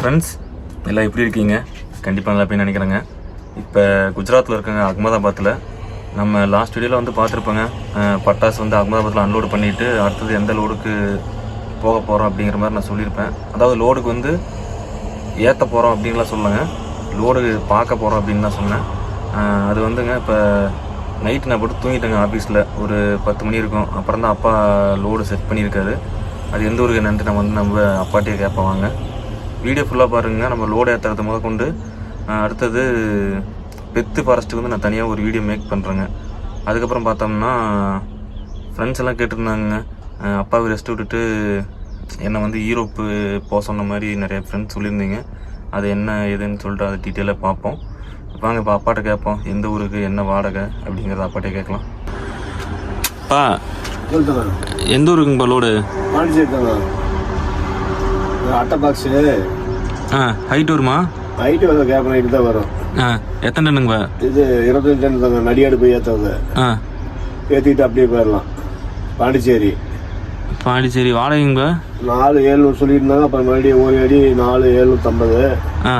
Friends எல்லாம் எப்படி இருக்கீங்க? கண்டிப்பாக நல்லா போய் நினைக்கிறேங்க. இப்போ குஜராத்தில் இருக்கங்க அகமதாபாத்தில் நம்ம லாஸ்ட் வீடியோவில் வந்து பார்த்துருப்போங்க. பட்டாசு வந்து அகமதாபாத்தில் அன்லோடு பண்ணிவிட்டு அடுத்தது எந்த லோடுக்கு போக போகிறோம் அப்படிங்கிற மாதிரி நான் சொல்லியிருப்பேன். அதாவது லோடுக்கு வந்து ஏற்ற போகிறோம் அப்படின்லாம் சொல்லுங்க லோடு பார்க்க போகிறோம் அப்படின்னு தான் சொன்னேன். அது வந்துங்க இப்போ நைட்டு நான் போட்டு தூங்கிட்டேங்க ஆஃபீஸில் ஒரு பத்து மணி இருக்கும். அப்புறம் தான் அப்பா லோடு செட் பண்ணியிருக்காரு. அது எந்த ஊருக்கு என்னன்ட்டு நம்ம வந்து நம்ம அப்பாட்டியே கேட்பாங்க. வீடியோ ஃபுல்லாக பாருங்க. நம்ம லோடு ஏற்றுறது முத கொண்டு அடுத்தது பெத்து ஃபாரஸ்ட்டுக்கு வந்து நான் தனியாக ஒரு வீடியோ மேக் பண்ணுறேங்க அதுக்கப்புறம் பார்த்தோம்னா ஃப்ரெண்ட்ஸ் எல்லாம் கேட்டிருந்தாங்க. அப்பாவை ரெஸ்ட் விட்டுட்டு என்னை வந்து ஈரோப்பு போக சொன்ன மாதிரி நிறைய ஃப்ரெண்ட்ஸ் சொல்லியிருந்தீங்க. அது என்ன ஏதுன்னு சொல்லிட்டு அதை டீட்டெயிலாக பார்ப்போம். வாங்க இப்போ அப்பாட்ட கேட்போம். எந்த ஊருக்கு என்ன வாடகை அப்படிங்கிறத அப்பாட்டே கேட்கலாம். பா எந்த ஊருக்குங்கப்பா லோடு பாண்டிச்சேரி அட்டை பாக்ஸு ஆ ஹைட் வருமா? ஹைட்டு வந்து கேப் நைட்டு தான் வரும். ஆ எத்தனை டன்னுங்கப்பா இது இருபத்தஞ்சு டன் தாங்க நடிகாடு போய் ஏற்றாங்க ஆ. ஏற்றிக்கிட்டு அப்படியே போயிடலாம். பாண்டிச்சேரி. பாண்டிச்சேரி வாடகைங்கப்பா நாலு ஏழ்நூறு சொல்லியிருந்தாங்க அப்புறம் மறுபடியும் ஒரு அடி நாலு ஏழ்நூற்றம்பது ஆ.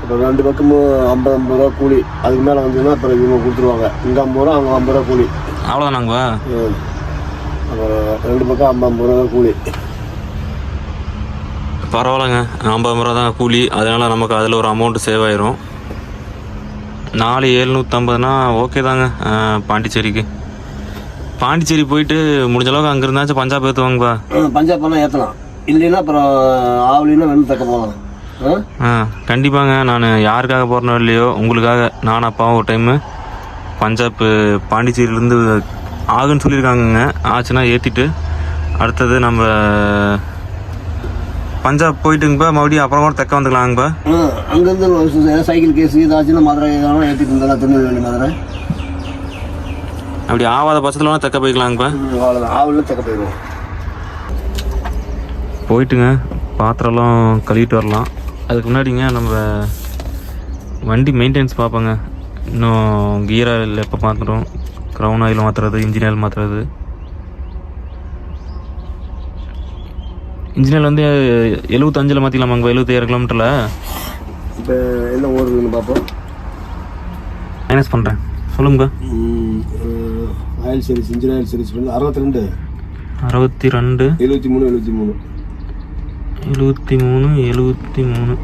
அப்புறம் ரெண்டு பக்கமும் ஐம்பது ஐம்பது ரூபா கூலி. அதுக்கு மேலே வந்ததுன்னா அப்புறம் இவங்க கொடுத்துருவாங்க. இங்கே ஐம்பது ரூபா அங்கே ஐம்பது ரூபா கூலி. அவ்வளோதானாங்கப்பா ம். அப்புறம் ரெண்டு பக்கம் ஐம்பது ஐம்பது ரூபா கூலி. பரவாயில்லைங்க. ஐம்பது ரூபா தான் கூலி. அதனால் நமக்கு அதில் ஒரு அமௌண்ட் சேவ் ஆயிரும். நாலு ஏழ்நூற்றம்பதுனா ஓகே தாங்க. பாண்டிச்சேரிக்கு. பாண்டிச்சேரி போயிட்டு முடிஞ்ச அளவுக்கு அங்கே இருந்தாச்சும் பஞ்சாப் ஏற்றுவாங்கப்பா பஞ்சாப் பண்ணால் ஏற்றலாம் இல்லைன்னா அப்புறம் ஆவலின்னா வெள்ளம் தக்க போகலாம். ஆ? கண்டிப்பாங்க. நான் யாருக்காக போகிறனோ இல்லையோ உங்களுக்காக நானும் அப்பாவும் ஒரு டைமு பஞ்சாப் பாண்டிச்சேரியிலேருந்து ஆகுன்னு சொல்லியிருக்காங்கங்க. ஆச்சுன்னா ஏற்றிட்டு அடுத்தது நம்ம பஞ்சாப் போயிட்டுங்கப்பா மறுபடியும் அப்புறம் கூட தெக்க வந்துக்கலாங்கப்பா. அங்கேருந்து சைக்கிள் கேஸ் ஏதாச்சுன்னா மதுரை ஏதாவது ஏற்றிட்டு இருந்தாலும் திருநெல்வேலி மதுரை. அப்படி ஆவாத பட்சத்தில் வேணால் தெக்க போய்க்கலாங்கப்பா. அவ்வளோதான் ஆவலில் தக்க போயிடுவோம். போயிட்டுங்க. பாத்திரம்லாம் கழுவிட்டு வரலாம். அதுக்கு முன்னாடிங்க நம்ம வண்டி மெயின்டெனன்ஸ் பார்ப்போங்க இன்னும் கியர் ஆயில் எப்போ மாற்றுறோம் க்ரௌன் ஆயில் மாற்றுறது இன்ஜின் ஆயில் மாற்றுறது இன்ஜின் ஆயில் வந்து எழுபத்தஞ்சில் மாற்றிக்கலாமாங்க எழுபத்தாயிரம் கிலோமீட்டரில் இப்போ என்ன ஓடுதுன்னு பார்ப்போம் மைனஸ் பண்ணுறேன் சொல்லுங்க. Oil series engine oil series வந்து அறுபத்தி ரெண்டு அறுபத்தி ரெண்டு எழுபத்தி மூணு எழுபத்தி மூணு எழுபத்தி மூணு எழுபத்தி மூணு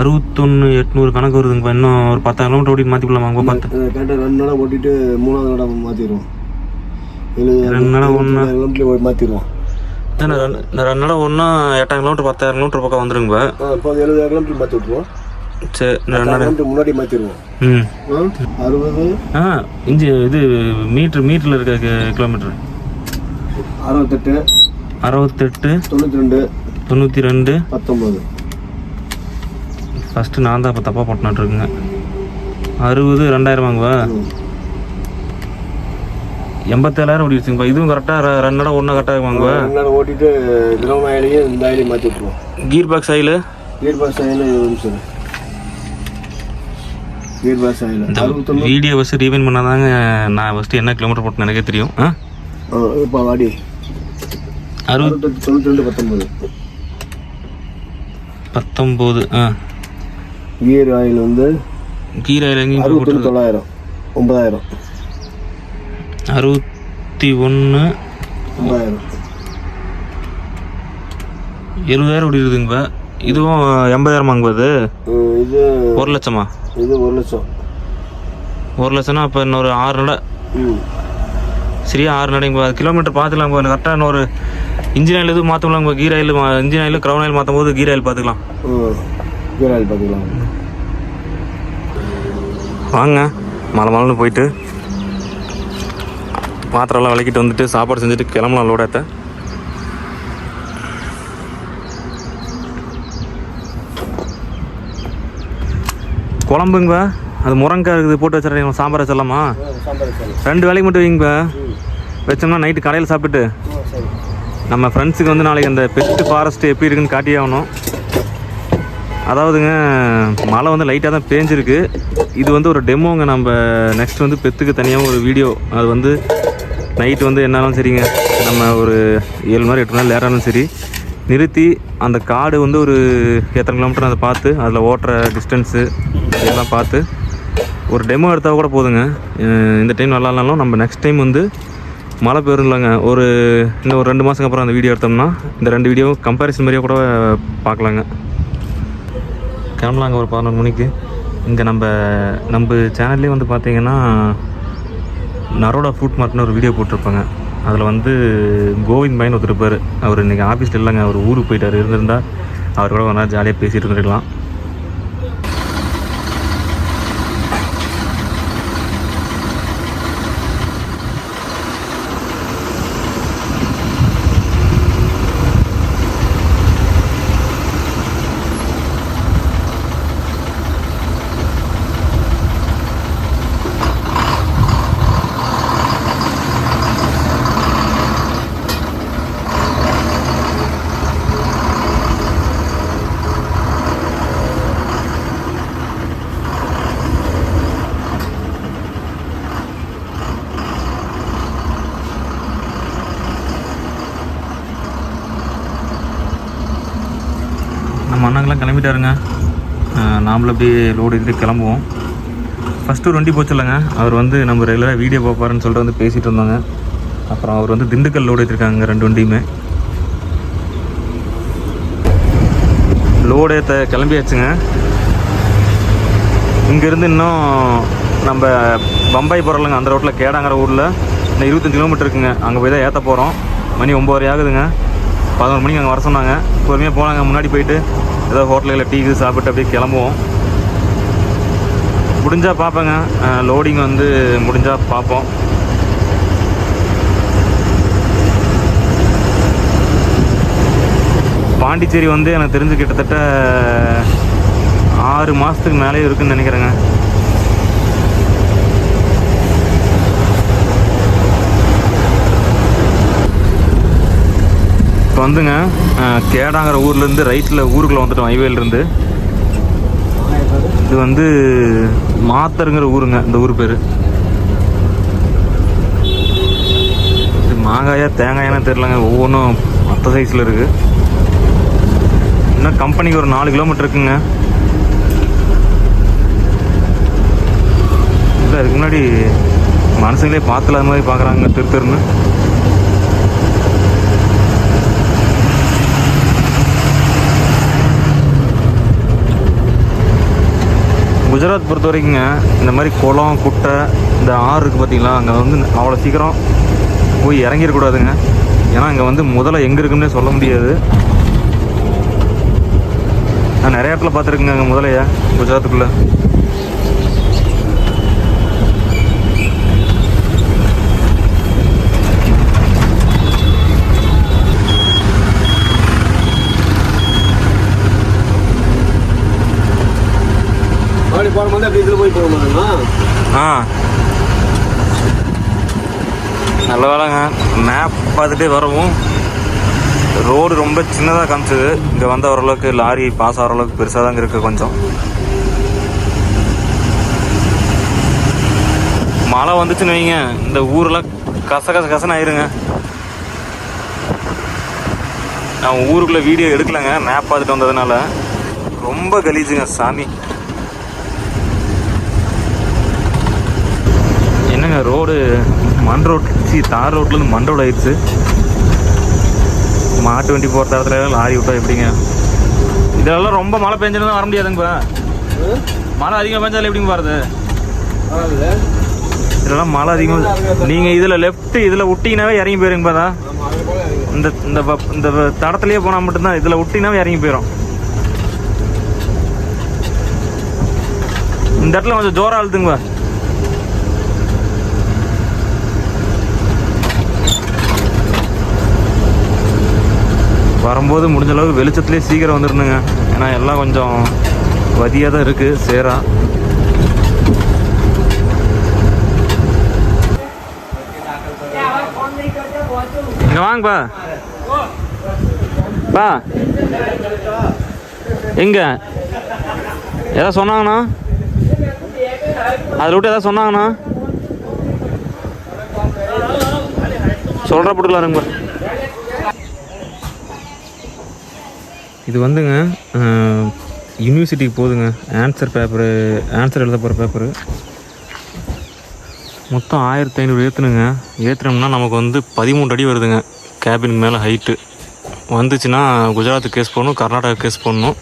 அறுபத்தொன்று எட்நூறு கணக்கு வருதுங்கப்பா. இன்னும் ஒரு பத்தாயிரம் கிலோமீட்டர் ஓட்டிட்டு மாற்றிக்கலாமாங்க பத்து கரெக்டாக ரெண்டு நாளாக ஓட்டிட்டு மூணாவது நாளாக மாற்றிடுவோம் ரெண்டு நாளா ஒண்ணா? கிலோமீட்டர் மாற்றிடுவோம் ரெண்டு நாள் ஒன்றா எட்டாயிரம் கிலோமீட்டர் பத்தாயிரம் கிலோமீட்டர் பக்கம் வந்துருங்க இப்போ. எழுபதாயிரம் கிலோமீட்டர் மாற்றி விட்ருவோம் சரி ரெண்டு நாள் முன்னாடி மாற்றிடுவோம் ம். அறுபது. ஆ இஞ்சி இது மீட்ரு மீட்டரில் இருக்க கிலோமீட்டர் அறுபத்தெட்டு. அறுபத்தெட்டு. தொண்ணூற்றி ரெண்டு தொண்ணூற்றி ரெண்டு பத்தொம்பது. ஃபஸ்ட்டு நான் தான் இப்போ தப்பாக போட்டுனாட்ருக்குங்க அறுபது ரெண்டாயிரமாங்கவா எண்பத்தேழாயிரம் ஓடிடுச்சுங்கப்பா இதுவும் கரெக்டாக ரெண்டு நாள் ஒன்றா கரெக்டாக நாள் ஓட்டிட்டு திரவம் ஆயிலையும் இந்த ஆயிலையும் மாற்றி விட்ருவோம் gear box oil? Gear box oil நிமிஷம். Gear box oil. அறுபத்தொன்று video first rewind பண்ணாதாங்க நான் ஃபஸ்ட்டு என்ன கிலோமீட்டர் போட்டு எனக்கே தெரியும். ஆ? இப்போ வாடி. அறுபது அறுபத்தெட்டு தொண்ணூற்றி ரெண்டு பத்தொம்பது பத்தொம்போது ஆ. கீர் ஆயில் வந்து கீர் ஆயில் எங்கேயும் தொள்ளாயிரம் ஒன்பதாயிரம். அறுபத்தி ஒன்று எழுபதாயிரம் ஓடிடுதுங்கப்பா இதுவும் எண்பதாயிரமாங்க அது இது ஒரு லட்சமா? இது ஒரு லட்சம் ஒரு லட்சம்னா அப்போ இன்னொரு ஆறு நடை. சரியா ஆறு நடைங்க கிலோமீட்டர் பார்த்துக்கலாம் கரெக்டாக இன்னொரு இன்ஜின் ஆயில் எதுவும் மாற்றலாங்க gear oil engine oil crown oil மாற்றும் போது கீர் ஆயில் பார்த்துக்கலாம். கீர் ஆயில் பார்த்துக்கலாம். வாங்க. மலை மலைன்னு போயிட்டு. பாத்திரம்லாம் விளக்கிட்டு வந்துட்டு சாப்பாடு செஞ்சுட்டு கிளம்பலாம் லோடத்தை குழம்புங்கப்பா அது முருங்கக்காய் இருக்குது போட்டு வச்சிடறீங்க சாம்பார் வச்சிடலாமா? ரெண்டு வேலைக்கு மட்டும் வைங்கப்பா. வச்சோம்னா நைட்டு கடையில் சாப்பிட்டு நம்ம ஃப்ரெண்ட்ஸுக்கு வந்து நாளைக்கு அந்த பெஸ்ட்டு ஃபாரஸ்ட் எப்படி இருக்குன்னு காட்டியே ஆகணும். அதாவதுங்க மழை வந்து லைட்டாக தான் பேஞ்சிருக்கு. இது வந்து ஒரு டெமோங்க நம்ம நெக்ஸ்ட் வந்து பெத்துக்கு தனியாக ஒரு வீடியோ அது வந்து நைட்டு வந்து என்னாலும் சரிங்க. நம்ம ஒரு ஏழு மணி எட்டு மணி நேரம் சரி. நிறுத்தி அந்த காடு வந்து ஒரு எத்தனை கிலோமீட்டர் அதை பார்த்து அதில் ஓட்டுற டிஸ்டன்ஸு இதெல்லாம் பார்த்து ஒரு டெமோ எடுத்தால் கூட போதுங்க. இந்த டைம் நல்லா இல்லைனாலும் நம்ம நெக்ஸ்ட் டைம் வந்து மழை பெயரும் இல்லைங்க. ஒரு இன்னும் ஒரு ரெண்டு மாதத்துக்கு அப்புறம் அந்த வீடியோ எடுத்தோம்னா இந்த ரெண்டு வீடியோ கம்பேரிசன் மாதிரியே கூட பார்க்கலாங்க. கிளம்பலாங்க ஒரு பதினொரு மணிக்கு. இங்கே நம்ம நம்ம சேனல்லே வந்து பார்த்தீங்கன்னா நரோடா ஃப்ரூட் மார்ட்னு ஒரு வீடியோ போட்டிருப்பாங்க. அதில் வந்து கோவிந்த் பையன் ஒருத்தர் இருப்பார். அவர் இன்றைக்கி ஆஃபீஸில் இல்லைங்க. அவர் ஊருக்கு போயிட்டார். இருந்திருந்தால் அவர் கூட ஒரு ஜாலியாக பேசிகிட்டு இருந்துருக்கலாம். அப்படியே லோடு எடுத்து கிளம்புவோம். ஃபஸ்ட்டு ஒரு வண்டி போச்சு இல்லைங்க அவர் வந்து நம்ம ரெகுலராக வீடியோ பார்ப்பாருன்னு சொல்லிட்டு வந்து பேசிகிட்டு இருந்தாங்க. அப்புறம் அவர் வந்து திண்டுக்கல் லோடு ஏற்றிருக்காங்க ரெண்டு வண்டியுமே. லோடு ஏற்ற கிளம்பியாச்சுங்க. இங்கேருந்து இன்னும் நம்ம பம்பாய் போகிறோம்லங்க அந்த ரோட்டில் கேடாங்கிற ஊரில். இன்னும் இருபத்தஞ்சி கிலோமீட்டர் இருக்குங்க. அங்கே போய் தான் ஏற்ற போகிறோம் மணி ஒம்பது ஆகுதுங்க. பதினோரு மணிக்கு அங்கே வர சொன்னாங்க. பொறுமையாக போனாங்க முன்னாடி போயிட்டு. ஏதோ ஹோட்டலில் டீ சாப்பிட்டு அப்படியே கிளம்புவோம். முடிஞ்சால் பார்ப்பேங்க. லோடிங் வந்து முடிஞ்சால் பார்ப்போம். பாண்டிச்சேரி வந்து எனக்கு தெரிஞ்சு கிட்டத்தட்ட ஆறு மாதத்துக்கு மேலே இருக்குன்னு நினைக்கிறேங்க. இப்போ வந்துங்க கேடாங்கிற ஊர்லேருந்து ரைட்டில் ஊருக்குள்ளே வந்துட்டோம் ஹைவேலேருந்து இது வந்து மாத்தருங்கிற ஊருங்க இந்த ஊர் பேர். இது மாங்காயா தேங்காயானு தெரிலங்க ஒவ்வொன்றும் மற்ற சைஸில் இருக்குது இன்னும் கம்பெனிக்கு ஒரு நாலு கிலோமீட்டர் இருக்குங்க. இல்லை அதுக்கு முன்னாடி மனுஷங்களே பார்த்துல மாதிரி பார்க்குறாங்க திரு திருன்னு குஜராத் பொறுத்த வரைக்குங்க இந்த மாதிரி குளம் குட்டை இந்த ஆறு இருக்குது பார்த்தீங்களா அங்கே வந்து அவ்வளோ சீக்கிரம் போய் இறங்கிடக்கூடாதுங்க. ஏன்னா அங்கே வந்து முதல்ல எங்கே இருக்குன்னே சொல்ல முடியாது. நான் நிறைய இடத்துல பார்த்துருக்கேங்க அங்கே முதலையா குஜராத்துக்குள்ளே அப்படி போகும்போது போய் ஆ. நல்ல வேலைங்க. மேப் பார்த்துட்டே வரவும். ரோடு ரொம்ப சின்னதாக காமிச்சது. இங்கே வந்த ஓரளவுக்கு லாரி பாஸ் ஆகிற அளவுக்கு பெருசாக தாங்க இருக்குது கொஞ்சம். மழை வந்துச்சுன்னு வைங்க. இந்த ஊரெலாம் கச கச கசன்னு ஆயிருங்க. நான் ஊருக்குள்ளே வீடியோ எடுக்கலைங்க. மேப் பார்த்துட்டு வந்ததுனால. ரொம்ப கலீஜுங்க சாமி என்னங்க ரோடு மண் ரோட் சி தார் ரோட்லேருந்து மண் ரோடு ஆயிடுச்சு. மாட்டு வண்டி போகிற இடத்துல லாரி விட்டா எப்படிங்க? இதெல்லாம் ரொம்ப மழை பெஞ்சதுன்னா வர முடியாதுங்கப்பா மழை அதிகமாக பெஞ்சாலும் எப்படிங்க போகிறது இதெல்லாம் மழை அதிகமாக நீங்கள் இதில் லெஃப்ட் இதில் விட்டீங்கன்னாவே இறங்கி போயிருங்கப்பா தான். இந்த இந்த இந்த தடத்துலயே போனால் மட்டும்தான் இதில் விட்டீங்கன்னாவே இறங்கி போயிடும் இந்த இடத்துல கொஞ்சம் ஜோரா அழுத்துங்க வரும்போது முடிஞ்ச அளவுக்கு வெளிச்சத்துலேயே சீக்கிரம் வந்துடணுங்க. ஏன்னா எல்லாம் கொஞ்சம் வதியாக தான் இருக்குது சேரா. இங்கே வாங்கப்பா பா. எங்க? ஏதாவது சொன்னாங்கண்ணா? அதில் விட்டு ஏதாவது சொன்னாங்கண்ணா? சொல்கிற போட்டுக்கலாம் இது வந்துங்க யூனிவர்சிட்டிக்கு போதுங்க. ஆன்சர் பேப்பரு ஆன்சர் எழுத போகிற பேப்பரு மொத்தம் ஆயிரத்தி ஐநூறு ஏற்றுனுங்க ஏற்றுனோம்னா நமக்கு வந்து பதிமூணு அடி வருதுங்க கேபினுக்கு மேலே ஹைட்டு வந்துச்சுன்னா குஜராத்துக்கு கேஸ் போடணும் கர்நாடகா கேஸ் போடணும்.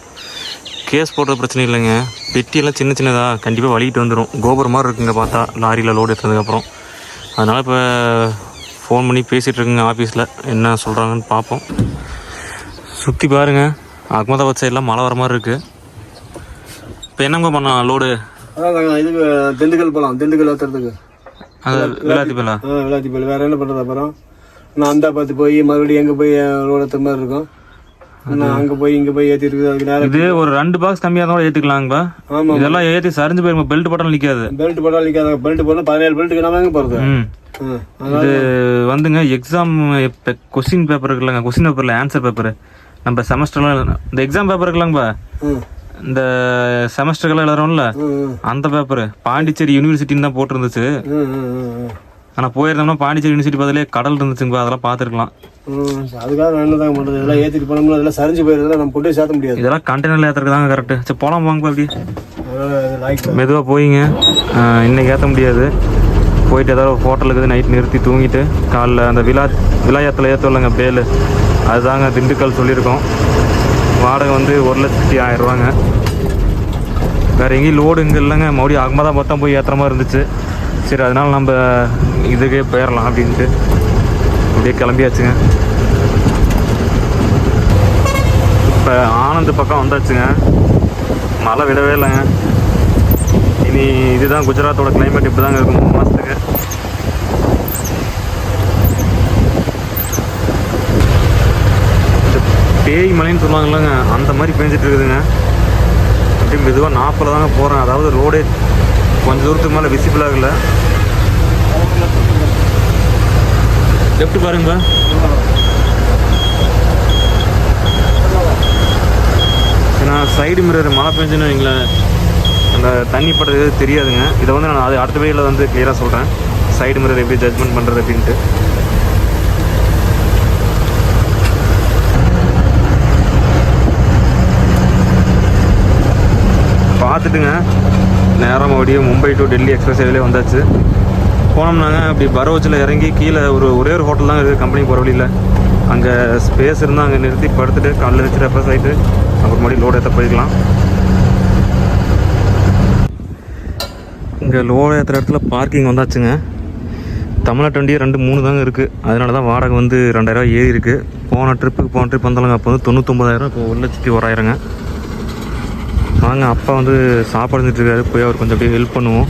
கேஸ் போடுற பிரச்சனை இல்லைங்க. பெட்டியெல்லாம் சின்ன சின்னதாக கண்டிப்பாக வலிக்கிட்டு வந்துடும் கோபுரம் மாதிரி இருக்குங்க பார்த்தா லாரியில் லோடு எடுத்ததுக்கப்புறம் அதனால் இப்போ ஃபோன் பண்ணி பேசிகிட்டு இருக்குங்க ஆஃபீஸில் என்ன சொல்கிறாங்கன்னு பார்ப்போம். சுற்றி பாருங்க. அகமதாபாத் சைடெலாம் மழை வர மாதிரி இருக்குது இப்போ என்னங்க பண்ணலாம்? லோடு இது திண்டுக்கல் போகலாம் திண்டுக்கல் ஏற்றுறதுக்கு அது விளாத்திப்பலா ஆ விளாத்தி போய் வேற என்ன பண்ணுறது அப்புறம்? நான் அந்த பார்த்து போய் மறுபடியும் எங்கே போய் ரோடு ஏற்றுற மாதிரி இருக்கும். நான் அங்கே போய் இங்கே போய் ஏற்றிட்டு இருக்குது. அதுக்கு நேரம் இது ஒரு ரெண்டு பாக்ஸ் கம்மியாக இருந்தாலும் ஏற்றிக்கலாங்கப்பா ஆமாம் இதெல்லாம் ஏற்றி சரிஞ்சு போயிருங்க. பெல்ட் பட்டம் நிற்காது பெல்ட் போட்டால் நிற்காத பெல்ட் போட்டால் பதினேழு பெல்ட்டுக்கு நம்ம எங்கே ஆ இது வந்துங்க எக்ஸாம் கொஸ்டின் பேப்பர் இருக்குல்லங்க. கொஸ்டின் பேப்பரில் ஆன்சர் பேப்பர் நம்ம செமஸ்டர்லாம் இந்த எக்ஸாம் பேப்பர் இருக்குல்லங்கப்பா இந்த செமஸ்டருக்கெல்லாம் எழுதுறோம்ல. அந்த பேப்பர் பாண்டிச்சேரி யூனிவர்சிட்டின்னு தான் போட்டிருந்துச்சு. ஆனால் போயிருந்தோம்னா பாண்டிச்சேரி யூனிவர்சிட்டி பதிலே கடல் இருந்துச்சுங்க அதெல்லாம் பார்த்துருக்கலாம். அதுக்காக நான் என்னதாங்க பண்ணுறது இதெல்லாம் ஏற்றிட்டு போனோம்னா அதெல்லாம் சரிஞ்சு போயிருந்தா நம்ம கொண்டு சேர்த்த முடியாது. இதெல்லாம் கண்டெய்னரில் ஏற்றுறது தாங்க கரெக்டு சரி போகலாம் வாங்க அப்படி மெதுவாக போயிங்க. இன்னைக்கு ஏற்ற முடியாது. போயிட்டு ஏதாவது ஹோட்டலுக்கு நைட் நிறுத்தி தூங்கிட்டு காலைல அந்த விழா விழாயத்தில் ஏற்றலைங்க பேலு அதுதாங்க திண்டுக்கல் சொல்லியிருக்கோம். வாடகை வந்து ஒரு லட்சத்தி ஆயிரம் ரூபாங்க. வேறு எங்கேயும் லோடு இங்கே இல்லைங்க. மறுபடியும் அகமதாபாத் தான் போய் ஏற்றுற மாதிரி இருந்துச்சு. சரி அதனால் நம்ம இதுக்கே போயிடலாம் அப்படின்ட்டு. அப்படியே கிளம்பியாச்சுங்க. இப்போ ஆனந்த் பக்கம் வந்தாச்சுங்க. மழை விடவே இல்லைங்க. இனி இதுதான் குஜராத்தோட கிளைமேட் இப்படி தாங்க இருக்கும். மூணு மாதத்துக்கு பேய் மலைன்னு சொல்லுவாங்கல்லங்க அந்த மாதிரி பேஞ்சிட்டு இருக்குதுங்க. அப்படியே மெதுவாக நாற்பதில் தாங்க போகிறேன் அதாவது ரோடே கொஞ்சம் தூரத்துக்கு மேலே விசிபிள் ஆகல லெஃப்ட் பாருங்க. ஏன்னா சைடு மிரர் மழை பெஞ்சுன்னு வைங்களேன் அந்த தண்ணி படுறது எதுவும் தெரியாதுங்க. இதை வந்து நான் அது அடுத்த வீடியோவில் வந்து கிளியராக சொல்கிறேன் சைடு மிரர் எப்படி ஜட்ஜ்மெண்ட் பண்ணுறது அப்படின்ட்டு. பார்த்துட்டுங்க. நேரம் மறுபடியும் மும்பை டு டெல்லி எக்ஸ்பிரஸ் வேலையே வந்தாச்சு. போனோம்னாங்க அப்படி பரோச்சில் இறங்கி கீழே ஒரு ஒரே ஒரு ஹோட்டல் தான் இருக்குது. கம்பெனி போகிற வழியில். அங்கே ஸ்பேஸ் இருந்தால் அங்கே நிறுத்தி படுத்துட்டு காலையில் வச்சு ரெஃப்ரெஸ் ஆகிட்டு அப்புறம் மறுபடியும் லோடு ஏற்ற போய்க்கலாம் இங்கே லோடு ஏற்றுற இடத்துல பார்க்கிங் வந்தாச்சுங்க. தமிழ்நாட்டு வண்டியே ரெண்டு மூணு தாங்க இருக்குது அதனால தான் வாடகை வந்து ரெண்டாயிரரூவா ஏறி இருக்குது போன ட்ரிப்புக்கு போன ட்ரிப் வந்தாலுங்க அப்போ வந்து தொண்ணூத்தொம்பதாயிரம் இப்போ ஒரு லட்சத்தி ஓராயிரங்க. வாங்க அப்பா வந்து சாப்பாடு இருக்காரு. போய் அவர் கொஞ்சம் அப்படியே ஹெல்ப் பண்ணுவோம்.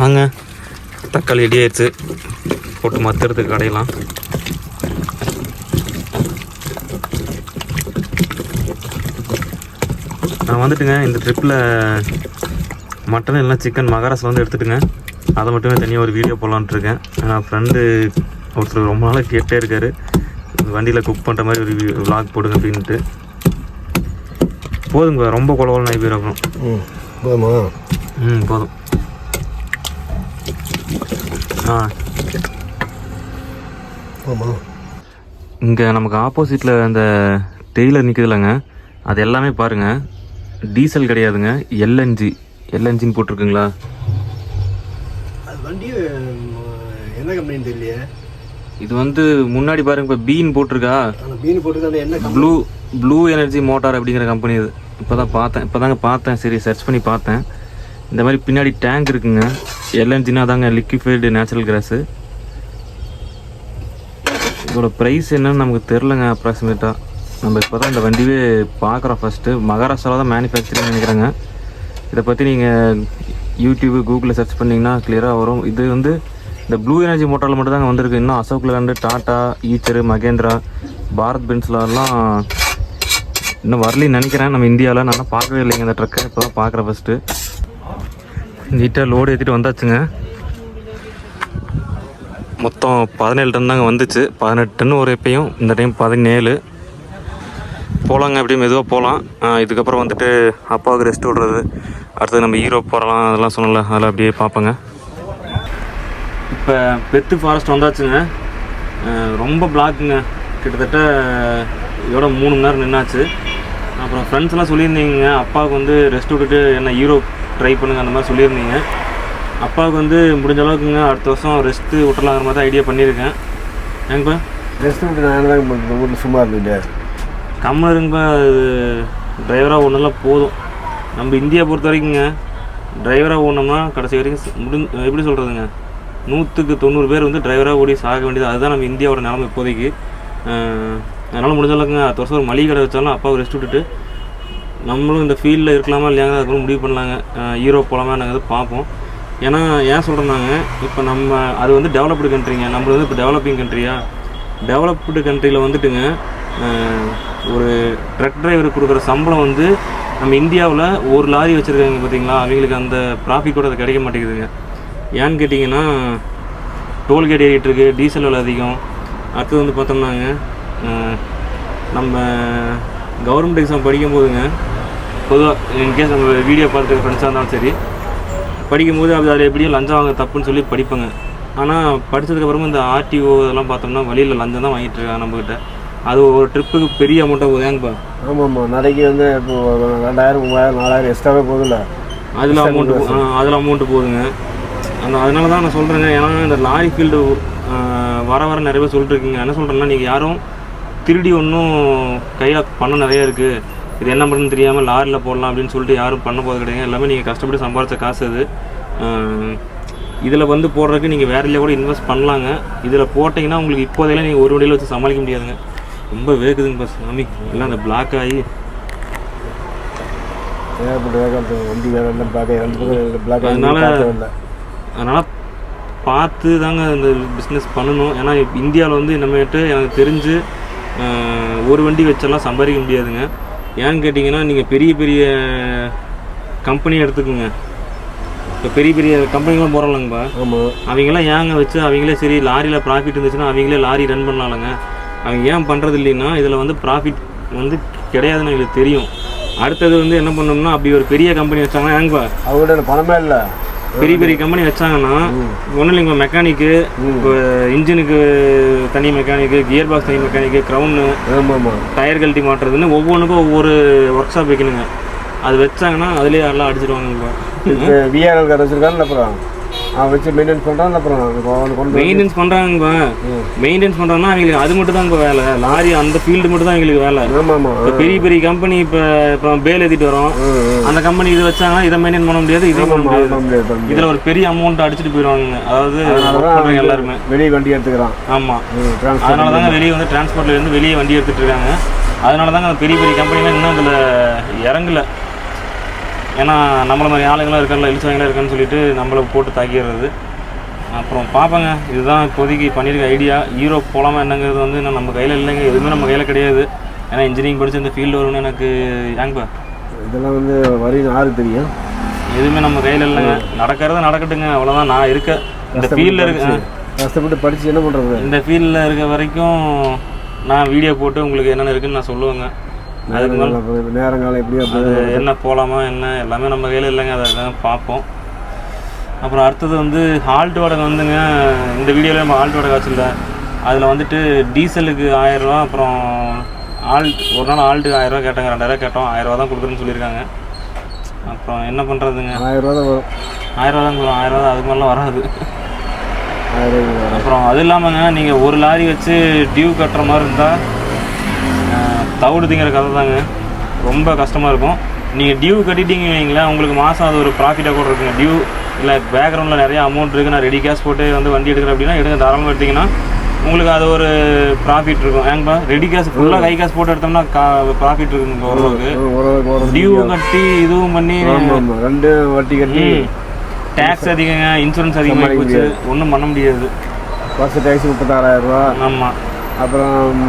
வாங்க தக்காளி ரெடி ஆயிடுச்சு. போட்டு மத்துறதுக்கு கடையலாம் நான் வந்துட்டுங்க இந்த ட்ரிப்பில் மட்டன் இல்லைனா சிக்கன் மகாராஷ்டிரா வந்து எடுத்துட்டுங்க. அதை மட்டுமே தனியாக ஒரு வீடியோ போடலான்ட்டு இருக்கேன். நான் ஃப்ரெண்டு ஒருத்தர் ரொம்ப நாளாக கேட்டே இருக்காரு. வண்டியில் குக் பண்ணுற மாதிரி ஒரு vlog போடுங்க அப்படின்ட்டு. போதுங்க ரொம்ப குளவல் நாய் போயிருக்கணும் ம் போதுமா? ம் போதும். ஆ. ஆமாம் இங்கே நமக்கு ஆப்போசிட்டில் அந்த டெய்லர் நிற்குதுலங்க அது எல்லாமே பாருங்கள் டீசல் கிடையாதுங்க. எல்என்ஜி எல்என்ஜின்னு போட்டிருக்குங்களா? அது வண்டி என்ன கம்பெனின்னு தெரியலையே. இது வந்து முன்னாடி பாருங்க இப்போ பீன் போட்டிருக்கா? ஆனால் மீன் போட்டுருக்காங்க என்ன ப்ளூ ப்ளூ எனர்ஜி மோட்டார் அப்படிங்கிற கம்பெனி இது. இப்போ தான் பார்த்தேன். இப்போ தாங்க பார்த்தேன். சரி சர்ச் பண்ணி பார்த்தேன். இந்த மாதிரி பின்னாடி டேங்க் இருக்குங்க. எல்என்ஜினா தாங்க லிக்விஃபைடு நேச்சுரல் கிராஸு இதோட ப்ரைஸ் என்னன்னு நமக்கு தெரிலங்க அப்ராக்சிமேட்டாக நம்ம இப்போ தான் இந்த வண்டியே பார்க்குறோம் ஃபஸ்ட்டு மகாராஷ்டிராவில் தான் மேனுஃபேக்சரிங் நினைக்கிறேங்க. இதை பற்றி நீங்கள் யூடியூப் கூகுளில் சர்ச் பண்ணிங்கன்னா கிளியராக வரும். இது வந்து இந்த ப்ளூ எனர்ஜி மோட்டாரில் மட்டும் தாங்க வந்திருக்கு. இன்னும் அசோக் லேண்டு டாட்டா ஈச்சரு மகேந்திரா பாரத் பென்ஸ்லலாம் இன்னும் வரலன்னு நினைக்கிறேன். நம்ம இந்தியாவில் நான் பார்க்கவே இல்லைங்க இந்த ட்ரக்கை இப்போ தான் பார்க்குறேன் ஃபஸ்ட்டு நீட்டாக லோடு ஏற்றிட்டு வந்தாச்சுங்க. மொத்தம் பதினேழு டன் தாங்க வந்துச்சு. பதினெட்டு டன் ஒரு எப்பயும். இந்த டைம் பதினேழு. போகலாங்க அப்படியே மெதுவாக போகலாம் இதுக்கப்புறம் வந்துட்டு அப்பாவுக்கு ரெஸ்ட் விடுறது. அடுத்தது நம்ம ஈரோப் போகலாம் அதெல்லாம் சொன்னல அதெல்லாம் அப்படியே பார்ப்பேங்க. இப்போ பெத்து ஃபாரஸ்ட் வந்தாச்சுங்க. ரொம்ப பிளாக்குங்க கிட்டத்தட்ட இதோட மூணு மணி நேரம் நின்னாச்சு. அப்புறம் ஃப்ரெண்ட்ஸ் எல்லாம் சொல்லியிருந்தீங்க. அப்பாவுக்கு வந்து ரெஸ்ட் விட்டுட்டு என்ன யூரோப் ட்ரை பண்ணுங்க அந்த மாதிரி சொல்லியிருந்தீங்க. அப்பாவுக்கு வந்து முடிஞ்ச அளவுக்குங்க அடுத்த வருஷம் ரெஸ்ட்டு விட்டுலாங்கிற மாதிரி தான் ஐடியா பண்ணியிருக்கேன். ஏங்கப்பா? ரெஸ்ட் விட்டு நான் தான் வீட்டில் சும்மா இருந்துட்டு கம்மல் இருங்கப்பா அது டிரைவராக ஒன்றெல்லாம் போதும். நம்ம இந்தியா பொறுத்த வரைக்குங்க டிரைவராக ஓடணும்னா கடைசி வரைக்கும் ஸ்- முடிஞ் எப்படி சொல்கிறதுங்க நூற்றுக்கு தொண்ணூறு பேர் வந்து டிரைவராக ஓடி சாக வேண்டியது. அதுதான் நம்ம இந்தியாவோட நிலமை இப்போதைக்கு. அதனால் முடிஞ்சளவுக்கு அடுத்த வருஷம் ஒரு மளிகை கடை வச்சாலும் அப்பாவை ரெஸ்ட் விட்டுட்டு நம்மளும் இந்த ஃபீல்டில் இருக்கலாமா இல்லையாங்க அதுக்கப்புறம் முடிவு பண்ணலாங்க. யூரோப் போகலாமா நாங்கள் பார்ப்போம். ஏன்னா ஏன் சொல்கிறேன்னாங்க இப்போ நம்ம அது வந்து டெவலப்டு கண்ட்ரிங்க நம்மளது வந்து இப்போ டெவலப்பிங் கண்ட்ரியா டெவலப்டு கண்ட்ரியில் வந்துட்டுங்க ஒரு ட்ரக் டிரைவருக்கு கொடுக்குற சம்பளம் வந்து நம்ம இந்தியாவில் ஒரு லாரி வச்சுருக்காங்க பார்த்தீங்களா அவங்களுக்கு அந்த ப்ராஃபிட் கூட அது கிடைக்க மாட்டேங்குதுங்க. ஏன்னு கேட்டிங்கன்னா டோல்கேட் ஏறிட்டு இருக்கு டீசல் விலை அதிகம். அடுத்தது வந்து பார்த்தோம்னாங்க நம்ம கவர்மெண்ட் எக்ஸாம் படிக்கும் போதுங்க பொதுவாக இன்கேஸ் நம்ம வீடியோ பார்த்துட்டு ஃப்ரெண்ட்ஸாக இருந்தாலும் சரி படிக்கும்போது அது அதில் எப்படியும் லஞ்சம் வாங்க தப்புன்னு சொல்லி படிப்பாங்க. ஆனால் படித்ததுக்கப்புறமா இந்த ஆர்டிஓ இதெல்லாம் பார்த்தோம்னா வழியில் லஞ்சம் தான் வாங்கிட்டு இருக்காங்க நம்மக்கிட்ட அது ஒரு ட்ரிப்புக்கு பெரிய அமௌண்ட்டாக போகுது ஏங்கப்பா ஆமாம்மா நாளைக்கு வந்து இப்போ ரெண்டாயிரம் மூவாயிரம் நாலாயிரம் எக்ஸ்ட்ராவே போகுதுல்ல அதில் அமௌண்ட்டு அதில் அமௌண்ட்டு போகுதுங்க அந்த அதனால தான் நான் சொல்கிறேங்க ஏன்னா இந்த லாரி ஃபீல்டு வர வர நிறைய பேர் சொல்லிட்டு இருக்கீங்க. என்ன சொல்கிறேன்னா நீங்கள் யாரும் திருடி ஒன்றும் கையில் பணம் நிறைய இருக்குது இது என்ன பண்ணுன்னு தெரியாமல் லாரியில் போடலாம் அப்படின்னு சொல்லிட்டு யாரும் பண்ண போகிறது கிடையாது. எல்லாமே நீங்கள் கஷ்டப்பட்டு சம்பாதிச்ச காசு அது. இதில் வந்து போடுறதுக்கு நீங்கள் வேற இல்லையா கூட இன்வெஸ்ட் பண்ணலாங்க. இதில் போட்டிங்கன்னா உங்களுக்கு இப்போதையில நீங்கள் ஒரு வண்டியில் வச்சு சமாளிக்க முடியாதுங்க. ரொம்ப வேகுதுங்க பஸ் சாமி எல்லாம் அந்த பிளாக் ஆகி அதனால- அதனால் பார்த்து தாங்க இந்த பிஸ்னஸ் பண்ணணும். ஏன்னா இந்தியாவில் வந்து இனிமேட்டு எனக்கு தெரிஞ்சு ஒரு வண்டி வச்செல்லாம் சம்பாதிக்க முடியாதுங்க. ஏன்னு கேட்டிங்கன்னா நீங்கள் பெரிய பெரிய கம்பெனி எடுத்துக்கோங்க. இப்போ பெரிய பெரிய கம்பெனிலாம் போகிறோம்லங்கப்பா ஆமாம் அவங்களாம் ஏங்க வச்சு அவங்களே சரி லாரியில் ப்ராஃபிட் இருந்துச்சுன்னா அவங்களே லாரி ரன் பண்ணலாம்லங்க. அவங்க ஏன் பண்ணுறது இல்லைன்னா இதில் வந்து ப்ராஃபிட் வந்து கிடையாதுன்னு எங்களுக்கு தெரியும். அடுத்தது வந்து என்ன பண்ணோம்னா அப்படி ஒரு பெரிய கம்பெனி வச்சாங்கன்னா ஏங்கப்பா? அவங்கள்ட்ட பணமே இல்லை. பெரிய பெரிய கம்பெனி வச்சாங்கன்னா ஒன்றும் இல்லைங்க மெக்கானிக்கு இப்போ இன்ஜினுக்கு தனி மெக்கானிக்கு கியர் பாக்ஸ் தனி மெக்கானிக்கு ஆமாம்மா டயர் கழட்டி மாட்டுறதுன்னு ஒவ்வொன்றுக்கும் ஒவ்வொரு ஒர்க் ஷாப் வைக்கணுங்க. அது வச்சாங்கன்னா அதுலேயே எல்லாம் அடிச்சிருவாங்க இப்போ விஆர்எல் கார் வச்சிருக்கான்னு அப்புறம் வச்சு மெயின்டைன் பண்ணுறான் அப்புறம் அவனுக்கு பண்ணுறாங்க மெயின்டெனன்ஸ் பண்ணுறாங்கன்னா அவங்களுக்கு அது மட்டும் தான் இப்போ வேலை. லாரி அந்த ஃபீல்டு மட்டும் தான் எங்களுக்கு வேலை. இப்போ பெரிய பெரிய கம்பெனி இப்போ இப்போ பேல் ஏற்றிட்டு வரோம். அந்த கம்பெனி இது வச்சாங்கன்னா இதை மெயின்டைன் பண்ண முடியாது இதை பண்ண முடியாது. இதில் ஒரு பெரிய அமௌண்ட் அடிச்சுட்டு போயிடுவாங்க அதாவது எல்லாருமே. வெளியே வண்டி எடுத்துக்கிறான். ஆமாம் அதனால தாங்க வெளியே வந்து டிரான்ஸ்போர்ட்ல இருந்து வெளியே வண்டி எடுத்துட்டு இருக்காங்க. அதனால தாங்க பெரிய பெரிய கம்பெனிலாம் இன்னும் அதில் இறங்கல. ஏன்னா நம்மள மாதிரி ஆளுங்களாம் இருக்காங்களா இழிச்சவங்களாம் இருக்கான்னு சொல்லிட்டு நம்மளை போட்டு தாக்கிடுறது. அப்புறம் பார்ப்போங்க இதுதான் இப்போதைக்கு பண்ணியிருக்க ஐடியா யூரோப் போகலாமா என்னங்கிறது வந்து இன்னும் நம்ம கையில் இல்லைங்க. எதுவுமே நம்ம கையில் கிடையாது. ஏன்னா இன்ஜினியரிங் படிச்சு இந்த ஃபீல்டு வரும்னு எனக்கு ஏங்கப்பா இதெல்லாம் வந்து வரின்னு யாருக்கு தெரியும். எதுவுமே நம்ம கையில் இல்லைங்க. நடக்கிறது நடக்கட்டுங்க. அவ்வளோதான் நான் இருக்க இந்த ஃபீல்டில் இருக்க கஷ்டப்பட்டு படித்து என்ன பண்ணுறது இந்த ஃபீல்டில் இருக்க வரைக்கும் நான் வீடியோ போட்டு உங்களுக்கு என்னென்ன இருக்குன்னு நான் சொல்லுவேங்க. அதுக்கு மேலே நேரங்காலம் அப்படி அது என்ன போகலாமா என்ன? எல்லாமே நம்ம கையில் இல்லைங்க அதை பார்ப்போம். அப்புறம் அடுத்தது வந்து ஹால்ட் வாடகை வந்துங்க. இந்த வீடியோவில் நம்ம ஹால்ட் வாடகை வச்சுருந்த அதில் வந்துட்டு டீசலுக்கு ஆயிரரூவா அப்புறம் ஆல்ட் ஒரு நாள் ஆல்ட்டுக்கு ஆயிரரூவா கேட்டாங்க ரெண்டாயிரம் கேட்டோம். ஆயிரரூவா தான் கொடுக்குறேன்னு சொல்லியிருக்காங்க. அப்புறம் என்ன பண்ணுறதுங்க ஆயிரம் ரூபா தான் வரும். ஆயிரரூவா தான் கொடுக்குறோம். ஆயிரரூவா தான் அதுக்கு மேலே வராது. வரும். அப்புறம் அது இல்லாமங்க நீங்கள் ஒரு லாரி வச்சு டியூ கட்டுற மாதிரி இருந்தால் தவிடு திங்கிற கதை தாங்க. ரொம்ப கஷ்டமாக இருக்கும். நீங்கள் டியூ கட்டிட்டீங்க வைங்களேன் உங்களுக்கு மாதம் அது ஒரு ப்ராஃபிட்டாக கூட இருக்குங்க. டியூ இல்லை பேக்ரவுண்டில் நிறைய அமௌண்ட் இருக்குது நான் ரெடி கேஷ் போட்டு வந்து வண்டி எடுக்கிறேன் அப்படின்னா எடுங்க. தாராளமாக எடுத்தீங்கன்னா உங்களுக்கு அது ஒரு ப்ராஃபிட் இருக்கும். ஏங்கப்பா ரெடி கேஷ் ஃபுல்லாக கை கேஷ் போட்டு எடுத்தோம்னா கா ப்ராஃபிட் இருக்குங்க ஓரளவுக்கு. டியூ கட்டி இதுவும் பண்ணி ரெண்டு வட்டி கட்டி டேக்ஸ் அதிகங்க இன்சூரன்ஸ் அதிகமாக போச்சு. ஒன்றும் பண்ண முடியாது. வருஷ டேக்ஸ் முப்பத்தாறாயிரம் ரூபா. ஆமாம் அப்புறம்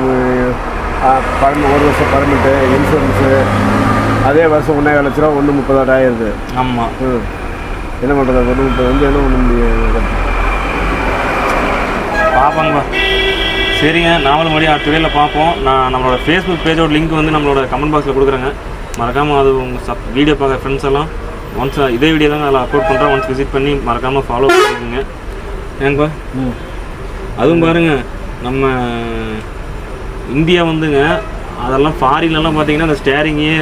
பர்ம ஒரு வருஷம் பர்மிட்டு இன்சூரன்ஸு அதே வருஷம் ஒன்றே லட்ச ரூபா ஒன்று முப்பதாயிரது ஆமாம் ம். என்ன பண்ணுறது ஒன்று முப்பது வந்து என்ன முடியாது பார்ப்போங்கப்பா சரிங்க நாமளும் மறுபடியும் அடுத்த வீடியோவில் பார்ப்போம் நான் நம்மளோட ஃபேஸ்புக் பேஜோட லிங்க் வந்து நம்மளோட கமெண்ட் பாக்ஸில் கொடுக்குறேங்க. மறக்காமல் அது உங்கள் சப் வீடியோ பார்க்குற ஃப்ரெண்ட்ஸ் எல்லாம் ஒன்ஸ் இதே வீடியோ தாங்க அதில் அப்லோட் பண்ணுறேன் ஒன்ஸ் விசிட் பண்ணி மறக்காமல் ஃபாலோ பண்ணிக்கோங்க. ஏங்கப்பா ம். அதுவும் பாருங்க நம்ம இந்தியா வந்துங்க அதெல்லாம் ஃபாரின்லலாம் பார்த்தீங்கன்னா அந்த ஸ்டேரிங்கே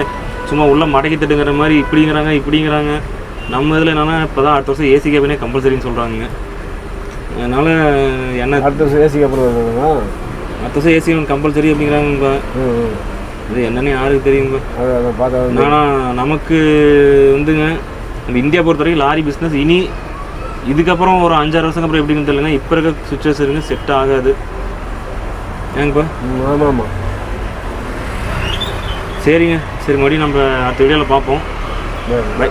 சும்மா உள்ள மடக்கி தட்டுங்கிற மாதிரி இப்படிங்கிறாங்க இப்படிங்கிறாங்க. நம்ம இதில் என்னன்னா இப்போ தான் அடுத்த வருஷம் ஏசி கேபினே கம்பல்சரின்னு சொல்கிறாங்க அதனால் என்ன அடுத்த வருஷம் ஏசி வருதுங்களா? அடுத்த வருஷம் ஏசி கம்பல்சரி ம் இது என்னன்னு யாருக்கு தெரியுங்க ஆனால் நமக்கு வந்துங்க நம்ம இந்தியா பொறுத்த வரைக்கும் லாரி பிஸ்னஸ் இனி இதுக்கப்புறம் ஒரு அஞ்சாறு வருஷம் அப்புறம் எப்படின்னு தெரியலங்க. இப்போ இருக்க சுச்சுவேஷனுங்க செட் ஆகாது. ஏங்கப்பா ஆமாம் ஆமாம் சரிங்க. சரி மறுபடியும் நம்ம அடுத்த வீடியோவில் பார்ப்போம். பை